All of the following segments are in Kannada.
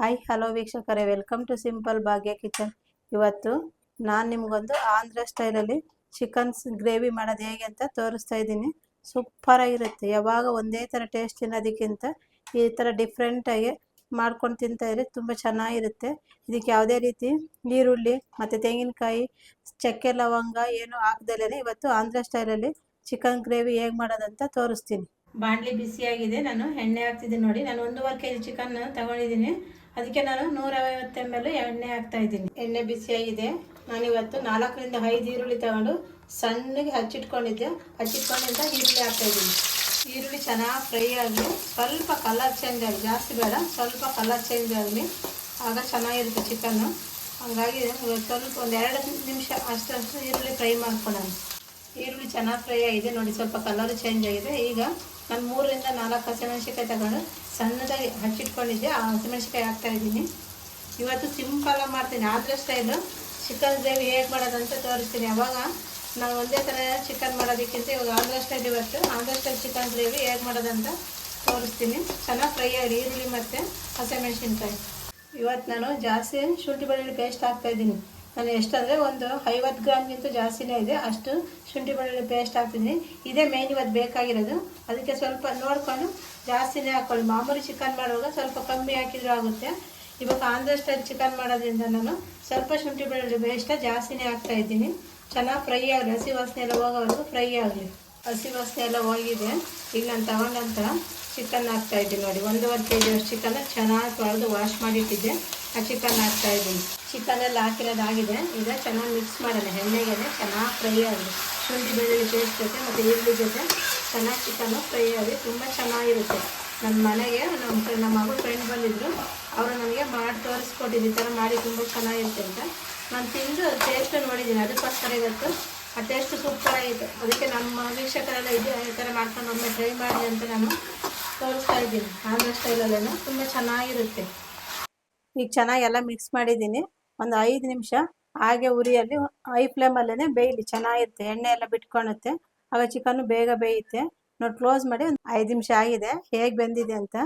ಹಾಯ್ ಹಲೋ ವೀಕ್ಷಕರೇ. Welcome to simple Bhagya kitchen ಇವತ್ತು ನಾನು ನಿಮಗೊಂದು ಆಂಧ್ರ ಸ್ಟೈಲಲ್ಲಿ ಚಿಕನ್ ಗ್ರೇವಿ ಮಾಡೋದು ಹೇಗೆ ಅಂತ ತೋರಿಸ್ತಾ ಇದ್ದೀನಿ. ಸೂಪರಾಗಿರುತ್ತೆ ಯಾವಾಗ ಒಂದೇ ಥರ ಟೇಸ್ಟ್ ತಿನ್ನೋದಕ್ಕಿಂತ ಈ ಥರ ಡಿಫ್ರೆಂಟಾಗಿ ಮಾಡ್ಕೊಂಡು ತಿಂತಾ ಇದ್ರೆ ತುಂಬ ಚೆನ್ನಾಗಿರುತ್ತೆ. ಇದಕ್ಕೆ ಯಾವುದೇ ರೀತಿ ಈರುಳ್ಳಿ ಮತ್ತು ತೆಂಗಿನಕಾಯಿ, ಚಕ್ಕೆ ಲವಂಗ ಏನು ಹಾಕ್ದಲೇ ಇವತ್ತು ಆಂಧ್ರ ಸ್ಟೈಲಲ್ಲಿ ಚಿಕನ್ ಗ್ರೇವಿ ಹೇಗೆ ಮಾಡೋದಂತ ತೋರಿಸ್ತೀನಿ. ಬಾಣಲಿ ಬಿಸಿಯಾಗಿದೆ. ನಾನು ಎಣ್ಣೆ ಹಾಕ್ತಿದ್ದೀನಿ ನೋಡಿ. ನಾನು ಒಂದೂವರೆ ಕೆ ಜಿ ಚಿಕನ್ ತಗೊಂಡಿದ್ದೀನಿ. ಅದಕ್ಕೆ ನಾನು ನೂರೈವತ್ತು ಎಂ ಎಲ್ ಎಣ್ಣೆ ಹಾಕ್ತಾ ಇದ್ದೀನಿ. ಎಣ್ಣೆ ಬಿಸಿಯಾಗಿದೆ. ನಾನು ಇವತ್ತು ನಾಲ್ಕರಿಂದ ಐದು ಈರುಳ್ಳಿ ತಗೊಂಡು ಸಣ್ಣಗೆ ಹಚ್ಚಿಟ್ಕೊಂಡಿದ್ದೆ. ಹಚ್ಚಿಟ್ಕೊಂಡಿಂದ ಈರುಳ್ಳಿ ಹಾಕ್ತಾ ಇದ್ದೀನಿ. ಈರುಳ್ಳಿ ಚೆನ್ನಾಗಿ ಫ್ರೈ ಆಗಲಿ ಸ್ವಲ್ಪ ಕಲರ್ ಚೇಂಜ್ ಆಗಲಿ, ಜಾಸ್ತಿ ಬೇಡ, ಸ್ವಲ್ಪ ಕಲರ್ ಚೇಂಜ್ ಆಗಲಿ, ಆಗ ಚೆನ್ನಾಗಿರುತ್ತೆ ಚಿಕನ್ನು ಹಾಗಾಗಿ ಸ್ವಲ್ಪ ಒಂದು ಎರಡು ನಿಮಿಷ ಅಷ್ಟು ಈರುಳ್ಳಿ ಫ್ರೈ ಮಾಡ್ಕೊಳ್ಳೋಣ. ಈರುಳ್ಳಿ ಚೆನ್ನಾಗಿ ಫ್ರೈ ಆಗಿದೆ ನೋಡಿ, ಸ್ವಲ್ಪ ಕಲರ್ ಚೇಂಜ್ ಆಗಿದೆ. ಈಗ ನಾನು ಮೂರರಿಂದ ನಾಲ್ಕು ಹಸಿಮೆಣಸಿಕಾಯಿ ತಗೊಂಡು ಸಣ್ಣದಾಗಿ ಹಚ್ಚಿಟ್ಕೊಂಡಿದ್ದೆ. ಆ ಹಸಿಮೆಣ್ಸಿಕಾಯಿ ಹಾಕ್ತಾ ಇದ್ದೀನಿ. ಇವತ್ತು ಸಿಂಪಲಾಗಿ ಮಾಡ್ತೀನಿ. ಆದ್ರೆ ಸ್ಟೈಲು ಚಿಕನ್ ಗ್ರೇವಿ ಹೇಗೆ ಮಾಡೋದಂತ ತೋರಿಸ್ತೀನಿ. ಅವಾಗ ನಾವು ಒಂದೇ ಥರ ಚಿಕನ್ ಮಾಡೋದಕ್ಕಿಂತ ಇವಾಗ ಆಂಧ್ರ ಸ್ಟೈಲ್ ಇವತ್ತು. ಆಂಧ್ರ ಸ್ಟೈಲ್ ಚಿಕನ್ ಗ್ರೇವಿ ಹೇಗೆ ಮಾಡೋದಂತ ತೋರಿಸ್ತೀನಿ. ಚೆನ್ನಾಗಿ ಫ್ರೈ ಆಗಲಿ ಈರುಳ್ಳಿ ಮತ್ತು ಹಸಿಮೆಣಸಿನ್ಕಾಯಿ. ಇವತ್ತು ನಾನು ಜಾಸ್ತಿ ಶುಂಠಿ ಬೆಳ್ಳುಳ್ಳಿ ಪೇಸ್ಟ್ ಹಾಕ್ತಾ ಇದ್ದೀನಿ. ನಾನು ಎಷ್ಟಂದರೆ ಒಂದು ಐವತ್ತು ಗ್ರಾಮ್ಗಿಂತ ಜಾಸ್ತಿನೇ ಇದೆ. ಅಷ್ಟು ಶುಂಠಿ ಬೆಳ್ಳುಳ್ಳಿ ಪೇಸ್ಟ್ ಹಾಕ್ತೀನಿ. ಇದೇ ಮೇನ್ ಇವತ್ತು ಬೇಕಾಗಿರೋದು. ಅದಕ್ಕೆ ಸ್ವಲ್ಪ ನೋಡಿಕೊಂಡು ಜಾಸ್ತಿನೇ ಹಾಕ್ಕೊಳ್ಳಿ ಮಾಮೂಲಿ ಚಿಕನ್ ಮಾಡುವಾಗ ಸ್ವಲ್ಪ ಕಮ್ಮಿ ಹಾಕಿದರೂ ಆಗುತ್ತೆ. ಇವಾಗ ಆಂಧ್ರ ಸ್ಟೈಲ್ ಚಿಕನ್ ಮಾಡೋದ್ರಿಂದ ನಾನು ಸ್ವಲ್ಪ ಶುಂಠಿ ಬೆಳ್ಳುಳ್ಳಿ ಪೇಸ್ಟ ಜಾಸ್ತಿನೇ ಹಾಕ್ತಾ ಇದ್ದೀನಿ. ಚೆನ್ನಾಗಿ ಫ್ರೈ ಆಗಲಿ. ಹಸಿ ವಾಸನೆ ಎಲ್ಲ ಹೋಗೋವರೆಗೂ ಫ್ರೈ ಆಗಲಿ. ಹಸಿ ವಾಸನೆ ಎಲ್ಲ ಹೋಗಿದೆ. ಈಗ ನಾನು ತಗೊಂಡಂತ ಚಿಕನ್ ಹಾಕ್ತಾ ಇದ್ದೀನಿ ನೋಡಿ. ಒಂದೂವರೆ ಕೆ ಜಿ ಅಷ್ಟು ಚಿಕನ್ ಚೆನ್ನಾಗಿ ತೊಳೆದು ವಾಶ್ ಮಾಡಿಟ್ಟಿದ್ದೆ ಆ ಚಿಕನ್ ಹಾಕ್ತಾ ಇದ್ದೀನಿ. ಚಿಕನ್ ಎಲ್ಲ ಹಾಕಿರೋದಾಗಿದೆ. ಈಗ ಚೆನ್ನಾಗಿ ಮಿಕ್ಸ್ ಮಾಡೋಣ. ಎಣ್ಣೆಗೆ ಚೆನ್ನಾಗಿ ಫ್ರೈ ಆಗಲಿ ಶುಂಠಿ ಬೆಳ್ಳುಳ್ಳಿ ಪೇಸ್ಟ್ ಜೊತೆ ಮತ್ತು ಈರುಳ್ಳಿ ಜೊತೆ ಚೆನ್ನಾಗಿ ಚಿಕನ್ನು ಫ್ರೈ ಆಗಲಿ ತುಂಬ ಚೆನ್ನಾಗಿರುತ್ತೆ. ನಮ್ಮ ಮನೆಗೆ ನಮ್ಮ ನಮ್ಮ ಮಗು ಫ್ರೆಂಡ್ ಬಂದಿದ್ದರು ಅವರು ನನಗೆ ಮಾಡಿ ತೋರಿಸ್ಕೊಟ್ಟಿದ್ದು ಈ ಥರ ಮಾಡಿ ತುಂಬ ಚೆನ್ನಾಗಿರುತ್ತೆ ಅಂತ. ನಾನು ತಿಂದು ಟೇಸ್ಟ್ ನೋಡಿದ್ದೀನಿ. ಅದಕ್ಕೋಸ್ಕರ ಇವತ್ತು ಆ ಟೇಸ್ಟ್ ಸೂಪರ್ ಅದಕ್ಕೆ ನಮ್ಮ ವೀಕ್ಷಕರೆಲ್ಲ ಇದು ಈ ಥರ ಮಾಡ್ಕೊಂಡು ಒಮ್ಮೆ ಟ್ರೈ ಮಾಡಿ ಅಂತ ನಾನು ತೋರಿಸ್ತಾ ಇದ್ದೀನಿ. ಆಂಧ್ರ ಸ್ಟೈಲಲ್ಲೇನು ತುಂಬ ಚೆನ್ನಾಗಿರುತ್ತೆ. ಈಗ ಚೆನ್ನಾಗಿ ಎಲ್ಲ ಮಿಕ್ಸ್ ಮಾಡಿದ್ದೀನಿ. ಒಂದು ಐದು ನಿಮಿಷ ಹಾಗೆ ಉರಿಯಲ್ಲಿ ಹೈ ಫ್ಲೇಮಲ್ಲೇ ಬೇಯಲಿ, ಚೆನ್ನಾಗಿರುತ್ತೆ. ಎಣ್ಣೆ ಎಲ್ಲ ಬಿಟ್ಕೊಳುತ್ತೆ ಆಗ ಚಿಕನ್ ಬೇಗ ಬೇಯುತ್ತೆ. ನೋಡಿ ಕ್ಲೋಸ್ ಮಾಡಿ ಒಂದು ಐದು ನಿಮಿಷ ಆಗಿದೆ. ಹೇಗೆ ಬೆಂದಿದೆ ಅಂತ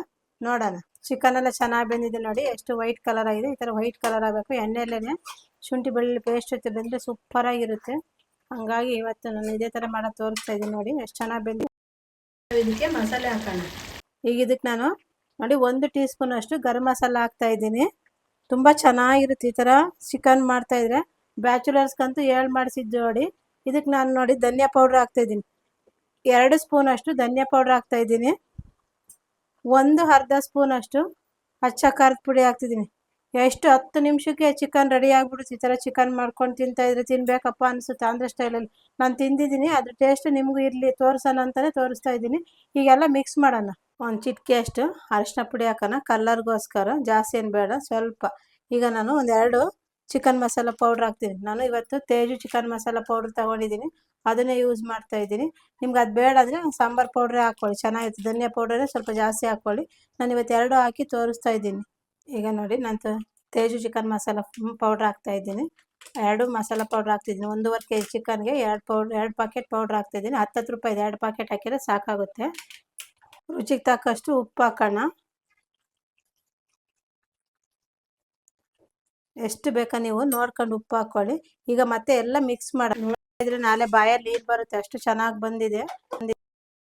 ನೋಡೋಣ. ಚಿಕನ್ ಎಲ್ಲ ಚೆನ್ನಾಗಿ ಬೆಂದಿದೆ ನೋಡಿ. ಎಷ್ಟು ವೈಟ್ ಕಲರ್ ಆಗಿದೆ. ಈ ಥರ ವೈಟ್ ಕಲರ್ ಆಗಬೇಕು. ಎಣ್ಣೆಲ್ಲೇ ಶುಂಠಿ ಬೆಳ್ಳುಳ್ಳಿ ಪೇಸ್ಟ್ ಜೊತೆ ಬೆಂದರೆ ಸೂಪರಾಗಿರುತ್ತೆ ಹಂಗಾಗಿ ಇವತ್ತು ನಾನು ಇದೇ ಥರ ಮಾಡೋದು ತೋರಿಸ್ತಾ ಇದ್ದೀನಿ ನೋಡಿ. ಎಷ್ಟು ಚೆನ್ನಾಗಿ ಬೆಂದಿದೆ. ಇದಕ್ಕೆ ಮಸಾಲೆ ಹಾಕೋಣ. ಈಗ ಇದಕ್ಕೆ ನಾನು ನೋಡಿ ಒಂದು ಟೀ ಸ್ಪೂನ್ ಅಷ್ಟು ಗರಂ ಮಸಾಲ ಹಾಕ್ತಾ ಇದ್ದೀನಿ. ತುಂಬ ಚೆನ್ನಾಗಿರುತ್ತೆ ಈ ಥರ ಚಿಕನ್ ಮಾಡ್ತಾಯಿದ್ರೆ ಬ್ಯಾಚುಲರ್ಸ್ಗಂತೂ ಹೇಳಿ ಮಾಡಿಸಿದ್ದು ನೋಡಿ. ಇದಕ್ಕೆ ನಾನು ನೋಡಿ ಧನಿಯಾ ಪೌಡ್ರ್ ಹಾಕ್ತಾಯಿದ್ದೀನಿ ಎರಡು ಸ್ಪೂನ್ ಅಷ್ಟು ಧನಿಯಾ ಪೌಡ್ರ್ ಹಾಕ್ತಾಯಿದ್ದೀನಿ ಒಂದು ಅರ್ಧ ಸ್ಪೂನ್ ಅಷ್ಟು ಹಚ್ಚ ಖಾರದ ಪುಡಿ ಹಾಕ್ತಿದ್ದೀನಿ ಎಷ್ಟು ಹತ್ತು ನಿಮಿಷಕ್ಕೆ ಚಿಕನ್ ರೆಡಿ ಆಗ್ಬಿಡುತ್ತೆ ಈ ಥರ ಚಿಕನ್ ಮಾಡ್ಕೊಂಡು ತಿಂತಾಯಿದ್ರೆ ತಿನ್ಬೇಕಪ್ಪ ಅನಿಸುತ್ತೆ ಆಂಧ್ರ ಸ್ಟೈಲಲ್ಲಿ ನಾನು ತಿಂದಿದ್ದೀನಿ, ಅದ್ರ ಟೇಸ್ಟ್ ನಿಮಗೂ ಇರಲಿ, ತೋರಿಸೋಣ ಅಂತಲೇ ತೋರಿಸ್ತಾ ಇದ್ದೀನಿ. ಈಗೆಲ್ಲ ಮಿಕ್ಸ್ ಮಾಡೋಣ. ಒಂದು ಚಿಟಿಕೆ ಅಷ್ಟು ಅರಿಶಿನ ಪುಡಿ ಹಾಕೋಣ ಕಲ್ಲರ್ಗೋಸ್ಕರ, ಜಾಸ್ತಿ ಏನು ಬೇಡ, ಸ್ವಲ್ಪ. ಈಗ ನಾನು ಒಂದೆರಡು ಚಿಕನ್ ಮಸಾಲ ಪೌಡ್ರ್ ಹಾಕ್ತೀನಿ. ನಾನು ಇವತ್ತು ತೇಜು ಚಿಕನ್ ಮಸಾಲ ಪೌಡ್ರ್ ತೊಗೊಂಡಿದ್ದೀನಿ ಅದನ್ನೇ ಯೂಸ್ ಮಾಡ್ತಾ ಇದ್ದೀನಿ. ನಿಮ್ಗೆ ಅದು ಬೇಡ ಅಂದರೆ ಸಾಂಬಾರು ಪೌಡ್ರೇ ಹಾಕ್ಕೊಳ್ಳಿ. ಚೆನ್ನಾಗಿತ್ತು ಧನಿಯಾ ಪೌಡರೇ ಸ್ವಲ್ಪ ಜಾಸ್ತಿ ಹಾಕ್ಕೊಳ್ಳಿ. ನಾನು ಇವತ್ತು ಎರಡು ಹಾಕಿ ತೋರಿಸ್ತಾ ಇದ್ದೀನಿ. ಈಗ ನೋಡಿ, ನಾನು ತೇಜು ಚಿಕನ್ ಮಸಾಲ ಪೌಡ್ರ್ ಹಾಕ್ತಾ ಇದ್ದೀನಿ. ಎರಡು ಮಸಾಲ ಪೌಡ್ರ್ ಹಾಕ್ತಿದ್ದೀನಿ. ಒಂದೂವರೆ ಕೆ ಜಿ ಚಿಕನ್ಗೆ ಎರಡು ಪೌಡ್ರ್ ಎರಡು ಪ್ಯಾಕೆಟ್ ಪೌಡ್ರ್ ಹಾಕ್ತಿದ್ದೀನಿ ಹತ್ತತ್ತು ರೂಪಾಯಿದು ಎರಡು ಪ್ಯಾಕೆಟ್ ಹಾಕಿದರೆ ಸಾಕಾಗುತ್ತೆ. ರುಚಿಗೆ ತಕ್ಕಷ್ಟು ಉಪ್ಪು ಹಾಕೋಣ. ಎಷ್ಟು ಬೇಕಾ ನೀವು ನೋಡ್ಕೊಂಡು ಉಪ್ಪು ಹಾಕೊಳ್ಳಿ. ಈಗ ಮತ್ತೆ ಎಲ್ಲ ಮಿಕ್ಸ್ ಮಾಡಿ ನೋಡಿದ್ರೆ ನಾಳೆ ಬಾಯಲ್ಲಿ ನೀರು ಬರುತ್ತೆ. ಅಷ್ಟು ಚೆನ್ನಾಗಿ ಬಂದಿದೆ.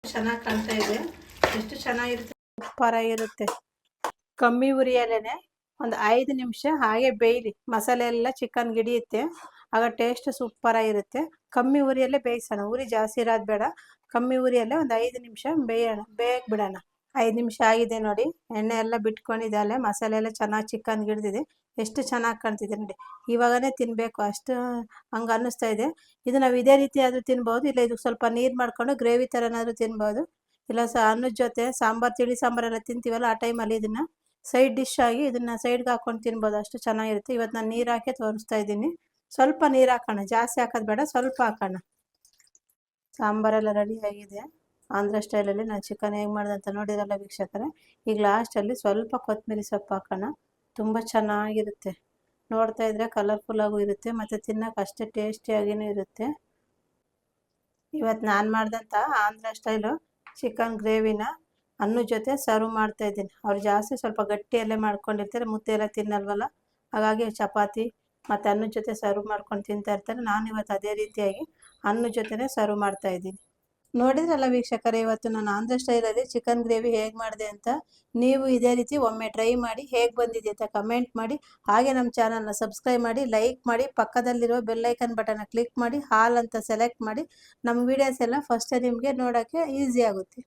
ಚೆನ್ನಾಗಿ ಕಾಣ್ತಾ ಇದೆ. ಎಷ್ಟು ಚೆನ್ನಾಗಿರುತ್ತೆ. ಇರುತ್ತೆ ಕಮ್ಮಿ ಉರಿಯಲ್ಲೇನೆ ಒಂದು ಐದು ನಿಮಿಷ ಹಾಗೆ ಬೇಯಲಿ. ಮಸಾಲೆ ಎಲ್ಲ ಚಿಕನ್ ಹಿಡಿಯುತ್ತೆ ಆಗ ಟೇಸ್ಟ್ ಸೂಪರಾಗಿರುತ್ತೆ ಕಮ್ಮಿ ಉರಿಯಲ್ಲೇ ಬೇಯಿಸೋಣ. ಉರಿ ಜಾಸ್ತಿ ಇರೋದು ಬೇಡ. ಕಮ್ಮಿ ಉರಿಯಲ್ಲೇ ಒಂದು ಐದು ನಿಮಿಷ ಬೇಯೋಣ ಬೇಯಕ್ಕೆ ಬಿಡೋಣ. ಐದು ನಿಮಿಷ ಆಗಿದೆ ನೋಡಿ. ಎಣ್ಣೆ ಎಲ್ಲ ಬಿಟ್ಕೊಂಡಿದೆ ಮಸಾಲೆ ಎಲ್ಲ ಚೆನ್ನಾಗಿ ಚಿಕನ್ ಗಿಡ್ದಿದೆ. ಎಷ್ಟು ಚೆನ್ನಾಗಿ ಕಾಣ್ತಿದೆ ನೋಡಿ. ಇವಾಗನೇ ತಿನ್ನಬೇಕು ಅಷ್ಟು ಹಂಗೆ ಅನ್ನಿಸ್ತಾ ಇದೆ. ಇದು ನಾವು ಇದೇ ರೀತಿ ಆದರೂ ತಿನ್ಬೋದು. ಇಲ್ಲ ಇದಕ್ಕೆ ಸ್ವಲ್ಪ ನೀರು ಮಾಡ್ಕೊಂಡು ಗ್ರೇವಿ ಥರನಾದರೂ ತಿನ್ಬೋದು. ಇಲ್ಲ ಸ ಅನ್ನದ ಜೊತೆ ಸಾಂಬಾರು, ತಿಳಿ ಸಾಂಬಾರೆಲ್ಲ ತಿಂತೀವಲ್ಲ ಆ ಟೈಮಲ್ಲಿ ಇದನ್ನು. ಸೈಡ್ ಡಿಶ್ ಆಗಿ ಇದನ್ನು ಸೈಡ್ಗೆ ಹಾಕ್ಕೊಂಡು ತಿನ್ಬೋದು. ಅಷ್ಟು ಚೆನ್ನಾಗಿರುತ್ತೆ. ಇವತ್ತು ನಾನು ನೀರು ಹಾಕಿ ತೋರಿಸ್ತಾ ಇದ್ದೀನಿ. ಸ್ವಲ್ಪ ನೀರು ಹಾಕೋಣ, ಜಾಸ್ತಿ ಹಾಕೋದು ಬೇಡ, ಸ್ವಲ್ಪ ಹಾಕೋಣ. ಸಾಂಬಾರೆಲ್ಲ ಆಗಿದೆ. ಆಂಧ್ರ ಸ್ಟೈಲಲ್ಲಿ ನಾನು ಚಿಕನ್ ಹೇಗೆ ಮಾಡಿದೆ ಅಂತ ನೋಡಿರಲ್ಲ ವೀಕ್ಷಕರೇ? ಈಗ ಲಾಸ್ಟಲ್ಲಿ ಸ್ವಲ್ಪ ಕೊತ್ತಂಬರಿ ಸೊಪ್ಪು ಹಾಕೋಣ. ತುಂಬ ಚೆನ್ನಾಗಿರುತ್ತೆ. ನೋಡ್ತಾ ಇದ್ರೆ ಕಲರ್ಫುಲ್ಲಾಗೂ ಇರುತ್ತೆ, ಮತ್ತು ತಿನ್ನೋಕೆ ಅಷ್ಟೇ ಟೇಸ್ಟಿಯಾಗಿಯೂ ಇರುತ್ತೆ. ಇವತ್ತು ನಾನು ಮಾಡಿದಂಥ ಆಂಧ್ರ ಸ್ಟೈಲು ಚಿಕನ್ ಗ್ರೇವಿನ ಅನ್ನ ಜೊತೆ ಸರ್ವ್ ಮಾಡ್ತಾ ಇದ್ದೀನಿ. ಅವ್ರು ಜಾಸ್ತಿ ಸ್ವಲ್ಪ ಗಟ್ಟಿಯಲ್ಲೇ ಮಾಡ್ಕೊಂಡಿರ್ತಾರೆ ಮುದ್ದೆ ಎಲ್ಲ ತಿನ್ನಲ್ವಲ್ಲ? ಹಾಗಾಗಿ ಚಪಾತಿ ಮತ್ತು ಅನ್ನದ ಜೊತೆ ಸರ್ವ್ ಮಾಡ್ಕೊಂಡು ತಿಂತಾ ಇರ್ತಾರೆ. ನಾನು ಇವತ್ತು ಅದೇ ರೀತಿಯಾಗಿ ಅನ್ನದ ಜೊತೆನೇ ಸರ್ವ್ ಮಾಡ್ತಾ ಇದ್ದೀನಿ. ನೋಡಿದ್ರಲ್ಲ ವೀಕ್ಷಕರೇ, ಇವತ್ತು ನಾನು ಆಂಧ್ರ ಸ್ಟೈಲಲ್ಲಿ ಚಿಕನ್ ಗ್ರೇವಿ ಹೇಗೆ ಮಾಡಿದೆ ಅಂತ ನೀವು ಇದೇ ರೀತಿ ಒಮ್ಮೆ ಟ್ರೈ ಮಾಡಿ ಹೇಗೆ ಬಂದಿದೆ ಅಂತ ಕಮೆಂಟ್ ಮಾಡಿ. ಹಾಗೆ ನಮ್ಮ ಚಾನಲ್ನ ಸಬ್ಸ್ಕ್ರೈಬ್ ಮಾಡಿ ಲೈಕ್ ಮಾಡಿ, ಪಕ್ಕದಲ್ಲಿರೋ ಬೆಲ್ಲೈಕನ್ ಬಟನ್ನ ಕ್ಲಿಕ್ ಮಾಡಿ, ಹಾಲ್ ಅಂತ ಸೆಲೆಕ್ಟ್ ಮಾಡಿ. ನಮ್ಮ ವೀಡಿಯೋಸ್ ಎಲ್ಲ ಫಸ್ಟೇ ನಿಮಗೆ ನೋಡೋಕ್ಕೆ ಈಸಿ ಆಗುತ್ತೆ.